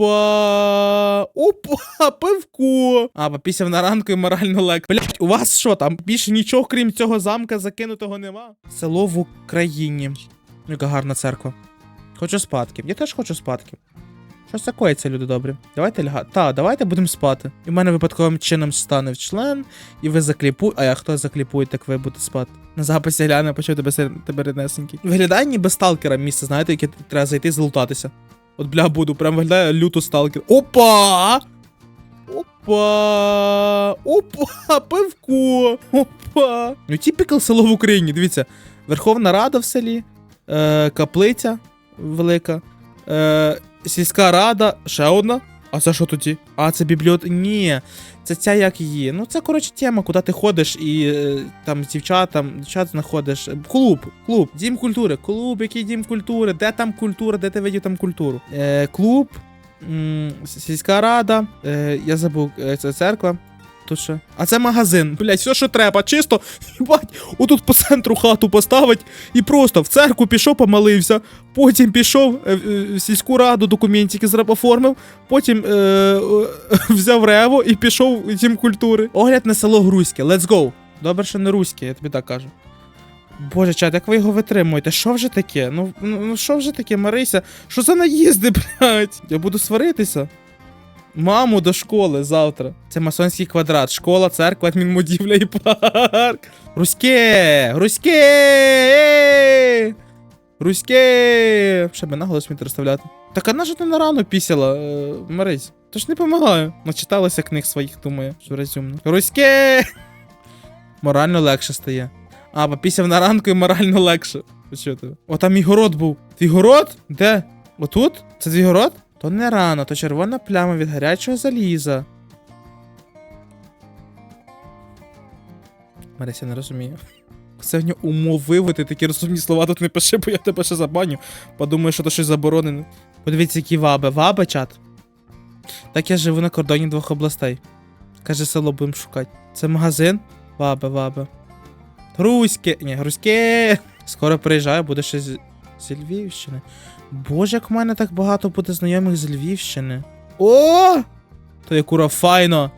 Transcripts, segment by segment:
Опа! Опа! Пивко! А, попісяв на ранку і морально лек. Блять, у вас що там? Більше нічого, крім цього замка, закинутого нема? Село в Україні. Яка гарна церква. Хочу спадки. Я теж хочу спадки. Що це люди добрі? Давайте ляга. Та, давайте будемо спати. І в мене випадковим чином стане в член, і ви закліпуєте. А я хто закліпує, так ви будете спати. На записі гляне, почув тебе тебе ріднесенький. Виглядає ніби сталкера місце, знаєте, яке треба зайти і залутатися. От бля буду, прям виглядає люто сталкер. Опа! Опа! Опа! Пивко! Опа! Ну, тіпікал село в Україні, дивіться. Верховна Рада в селі, е, каплиця велика, е, сільська рада, ще одна. А це що тоді? А, це бібліот... Ні, це ця як її. Ну, це, коротше, тема, куди ти ходиш і е, там з дівчатам, дівчат знаходиш. Клуб, клуб, дім культури. Клуб, який дім культури, де там культура, де ти видів там культуру? Е, клуб, сільська рада, е, я забув, е, це церква. Тут що? А це магазин. Блять, все, що треба, чисто, їбать, отут по центру хату поставить і просто в церкву пішов, помолився, потім пішов е, е, в сільську раду документики оформив, потім е, е, взяв рево і пішов в дім культури. Огляд на село Грузьке, let's go. Добре, що не руське, я тобі так кажу. Боже, чат, як ви його витримуєте? Що вже таке? Ну, ну ну, що вже таке, Марися? Що за наїзди, блядь? Я буду сваритися. Маму до школи завтра. Це масонський квадрат. Школа, церква, адмінбудівля і парк. Руське! Руське! Руське! Ще би наголос мені розставляти. Так а же ти на рану пісяла, е, Марись? То ж не помагаю. Начиталася книг своїх, думаю, що розумно. Руське! Морально легше стає. А, попісяв на ранку і морально легше. Що? О, там мій город був. Твій город? Де? Отут? Це твій город? То не рано, то червона пляма від гарячого заліза. Марися не розумію. Це в нього умовив, ти такі розумні слова тут не пиши, бо я тебе ще забаню. Подумаю, що то щось заборонене. Подивіться, які ваби. Ваби, чат. Так я живу на кордоні двох областей. Каже, село будемо шукати. Це магазин? Ваби, ваби. Грузьке. Ні, грузьке. Скоро приїжджаю, буде з, зі Львівщини. Боже, як в мене так багато буде знайомих з Львівщини. О! То є кура файно.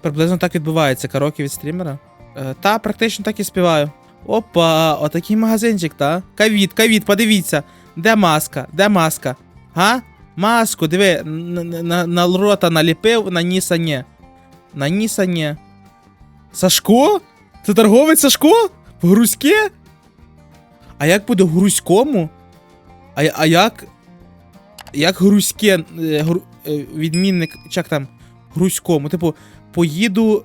Приблизно так відбувається караоке від стрімера. Е, та, практично так і співаю. Опа, отакий магазинчик, та? Кавіт, кавіт, подивіться. Де маска? Де маска? Га? Маску, диви, н- н- на, на рота наліпив, на ніса ні. На ніса ні. Сашко? Це торговець Сашко? В Грузьке? А як буде в Грузькому? А, а як. Як Грузьке, е, гру, е, відмінник, як там, Грузькому? Типу, поїду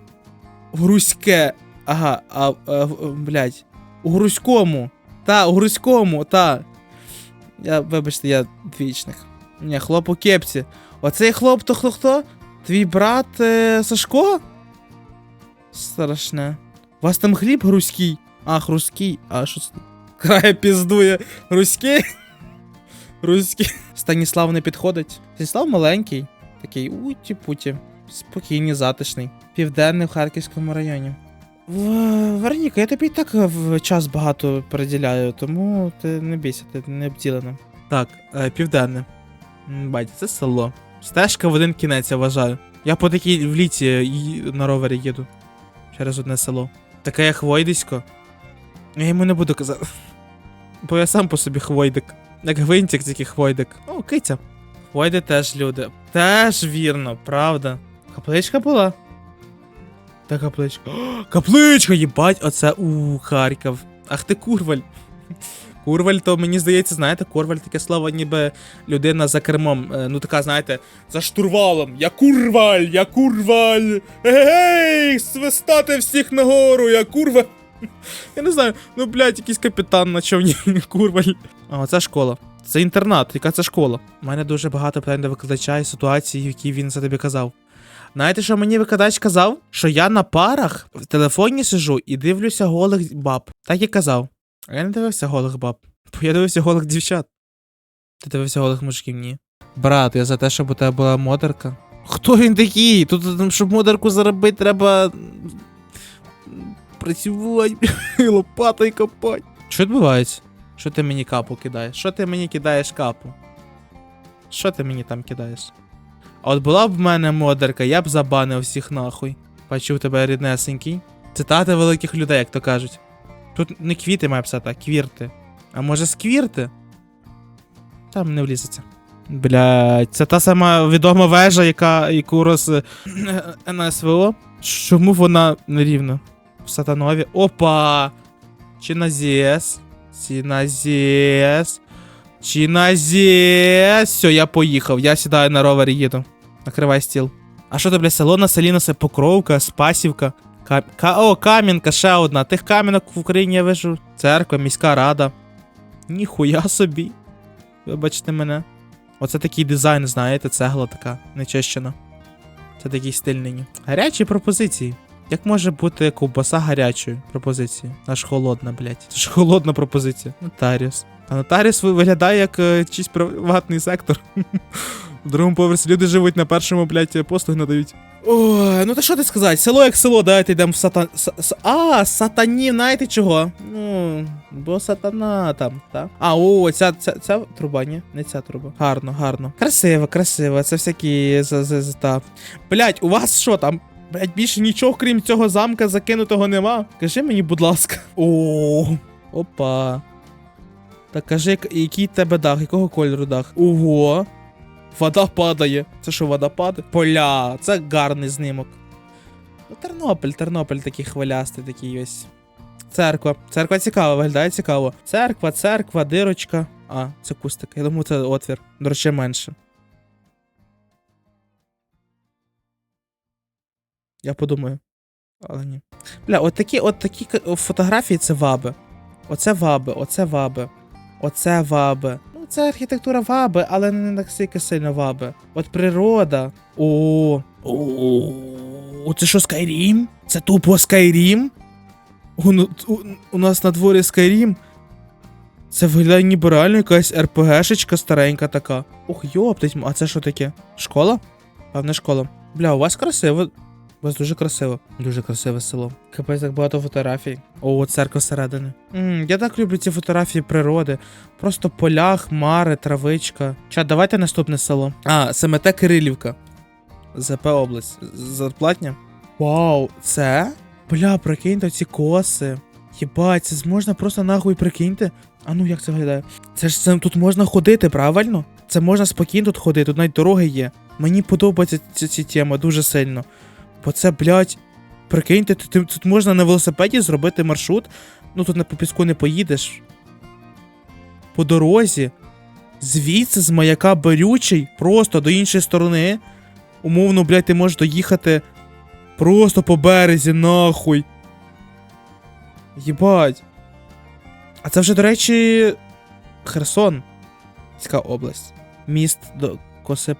в Грузьке. Ага, а, а в- блядь. У Грузькому. Та, у Грузькому, та. Я, вибачте, я двічник. Ні, хлоп у кепці. Оцей хлоп то хто хто? Твій брат е, Сашко? Страшне. У вас там хліб грузький? А, грузький. А що це? Крає піздує. Руський? Руський. Станіслав не підходить. Станіслав маленький. Такий уті-путі. Спокійний, затишний. Південний в Харківському районі. Вероніка, я тобі і так в час багато приділяю, тому ти не бійся, ти не обділена. Так, е, південне. Бать, це село. Стежка в один кінець, я вважаю. Я по такій в літі на ровері їду. Через одне село. Таке як Хвойдисько. Я йому не буду казати. Бо я сам по собі хвойдик. Як гвинтик, тільки хвойдик. О, киця. Хвойди теж люди. Теж вірно, правда. Капличка була. Та капличка. О, капличка, їбать, оце у Харків. Ах ти курваль. Курваль, то мені здається, знаєте, курваль таке слово, ніби людина за кермом. Е, Ну така, знаєте, за штурвалом. Я курваль, я курваль. Гей, свистати всіх нагору, я курваль. Я не знаю, ну блядь, якийсь капітан на човні, курваль. А, оце школа. Це інтернат, яка це школа? У мене дуже багато питань до викладача і ситуації, які він за тобі казав. Знаєте, що мені викладач казав? Що я на парах в телефоні сижу і дивлюся голих баб. Так і казав. А я не дивився голих баб. Бо я дивився голих дівчат. Ти дивився голих мужиків, ні. Брат, я за те, щоб у тебе була модерка. Хто він такий? Тут, щоб модерку заробити, треба. Працювати, лопатою копати. Що відбувається? Що ти мені капу кидаєш? Що ти мені кидаєш капу? Що ти мені там кидаєш? А от була б в мене модерка, я б забанив всіх нахуй. Бачу в тебе ріднесенький. Цитати великих людей, як то кажуть. Тут не квіти має писати, а квірти. А може сквірти? Там не влізеться. Блять, це та сама відома вежа, яка яку роз на СВО. Чому вона нерівна? В сатанові. Опа! Чи на ЗС? Чи на ЗС? Чи на ЗС? Все, я поїхав. Я сідаю на ровері їду. Накривай стіл. А що це, бля, село на селі це Покровка, Спасівка. Ка... Ка... О, Кам'янка, ще одна. Тих кам'янок в Україні я вижу. Церква, міська рада. Ніхуя собі. Вибачте мене. Оце такий дизайн, знаєте, цегла така, нечищена. Це такий стильний. Гарячі пропозиції. Як може бути ковбаса гарячою пропозицією? Аж холодна, блядь. Це ж холодна пропозиція. Нотаріус. А нотаріус виглядає як е, чийсь приватний сектор. В другому поверсі люди живуть на першому, блядь, послуги надають. Ой, ну та що ти сказати? Село як село, давайте йдемо в сатан. С... А, сатані, знаєте чого? Ну, бо сатана там, так? А, о, ця, ця, ця труба, ні? Не ця труба. Гарно, гарно. Красиво, красиво. Це всякі за, за, за, та. Блять, у вас що там? Блять, більше нічого, крім цього замка, закинутого нема. Кажи мені, будь ласка. О, опа. Так кажи, який тебе дах, якого кольору дах? Ого. Вода падає. Це що, водопад? Поля, це гарний знімок. Ну, Тернопіль, Тернопіль такий хвилястий, такий ось. Церква. Церква цікава, виглядає цікаво. Церква, церква, дирочка. А, це кустик. Я думаю, це отвір. До речі, менше. Я подумаю. Але ні. Бля, от такі, от такі фотографії це ваби. Оце ваби, оце ваби. Оце ваби. Це архітектура ваби, але не настільки сильно ваби. От природа. О. О. Це що Скайрім? Це тупо Скайрім? У, ну- у, у нас на дворі Скайрім. Це виглядає ніби реально якась РПГшечка старенька така. Ох, йоптить, а це що таке? Школа? Певне школа. Бля, у вас красиво. У вас дуже красиво. Дуже красиве село. Капець так багато фотографій. О, церква всередини. м я так люблю ці фотографії природи. Просто поля, хмари, травичка. Чат, давайте наступне село. А, СМТ Кирилівка. ЗП область. Зарплатня. Вау, це? Бля, прикиньте ці коси. Єбать, це ж можна просто нахуй прикиньте. А ну як це виглядає? Це ж це, тут можна ходити, правильно? Це можна спокійно тут ходити, тут навіть дороги є. Мені подобається ці теми дуже сильно. Бо це, блядь, прикиньте, тут, можна на велосипеді зробити маршрут. Ну тут на по піску не поїдеш. По дорозі. Звідси з маяка Берючий, просто до іншої сторони. Умовно, блядь, ти можеш доїхати просто по березі, нахуй. Єбать. А це вже, до речі, Херсон. Міська область. Міст до коси.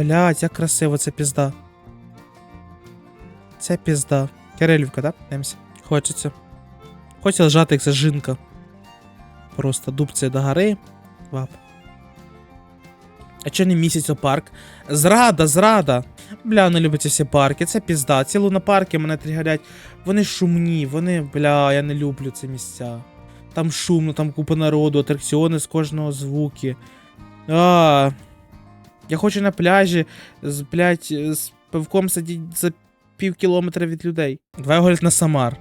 Блять, як красиво, це пізда. Це пізда. Кирилівка, да? Дивимося. Хочеться. Хочеться лежати, як жінка. Просто дубці до гори. Вап. А чо не місяць у парк? Зрада, зрада. Бля, не ці всі парки, це пізда. Ці лунопарки мене тригерять. Вони шумні, вони, бля, я не люблю ці місця. Там шумно, там купа народу, атракціони з кожного звуки. А, я хочу на пляжі з, блядь, з пивком сидіти за пів кілометра від людей. Давай говорить на Самар.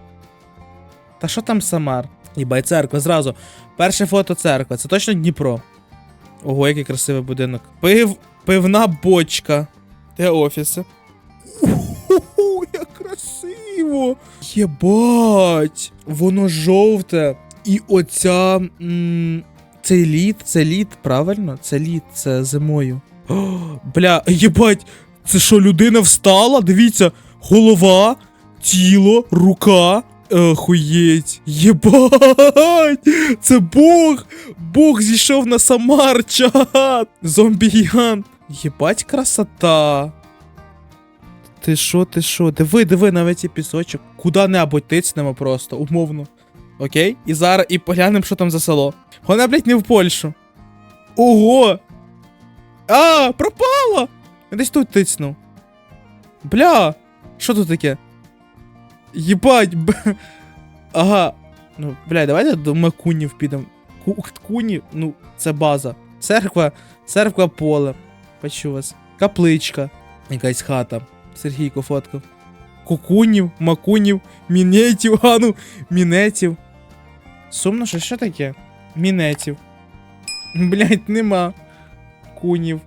Та що там Самар? Їбай церква, зразу. Перше фото церква, це точно Дніпро. Ого, який красивий будинок. Пив, пивна бочка. Де офіси? Ого, як красиво! Єбать! Воно жовте. І оця. М- це лід, це лід, правильно? Це лід, це зимою. Бля, єбать! Це що, людина встала? Дивіться, голова, тіло, рука. Охуєть. Єбать! Це Бог! Бог зійшов на Самар, чат! Зомбі-гігант! Єбать красота. Ти що, ти що? Диви, диви навіть і пісочок. Куда-небудь тицнемо просто, умовно. Окей? І зараз і поглянемо, що там за село. Головне, блядь, не в Польщу. Ого! А, пропало! Я десь тут тицнув. Бля! Що тут таке? Єбать! Б... Ага. Ну, бля, давайте до Макунів підемо. Ку- Куні, ну, це база. Церква, церква поле. Бачу вас. Капличка. Якась хата. Сергійко фоткав. Кукунів, макунів, мінетів, а ну, мінетів. Сумно, що що таке? Мінетів. Блять, нема. Кунів.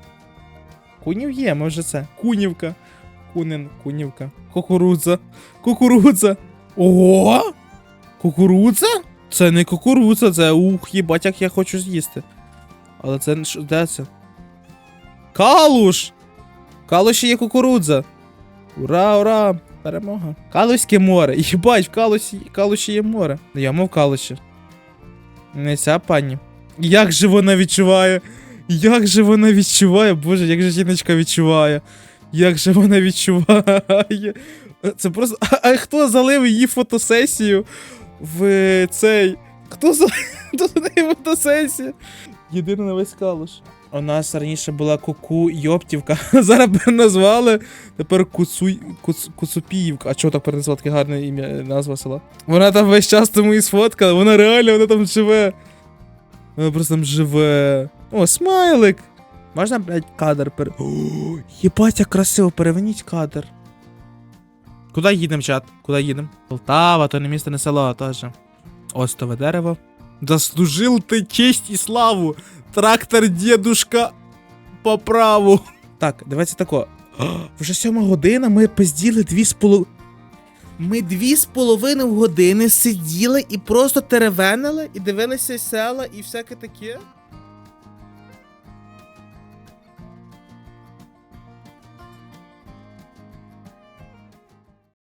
Кунів є, може це. Кунівка. Кунин, кунівка. Кукурудза. Кукурудза. Ого! Кукурудза? Це не кукурудза, це ух, їбать, як я хочу з'їсти. Але це де це? Калуш! Калуші є кукурудза. Ура, ура! Перемога. Калуське море. Їбать, в Калуші, Калуші є море. Я мов Калуші. Не ця пані. Як же вона відчуває? Як же вона відчуває? Боже, як же жіночка відчуває? Як же вона відчуває? Це просто. А, а хто залив її фотосесію в цей. Хто за хто за неї фотосесію? Єдина на весь калуш. У нас раніше була Куку Йоптівка. Зараз переназвали. Тепер Куцуй... Куц... Куцупіївка. А чого так переназвали таке гарне ім'я назва села? Вона там весь час тому і сфоткала, вона реально вона там живе. Вона просто там живе. О, смайлик! Можна, блядь, кадр пере. Єбать, як красиво, переверніть кадр. Куди їдемо, чат? Куди їдемо? Полтава, то не місто, не село, а теж. Остове дерево. Заслужил ти честь і славу. Трактор дедушка по праву. Так, давайте тако. Вже сьома година, ми пизділи дві з полов... Ми дві з половиною години сиділи і просто теревенили, і дивилися села і всяке таке.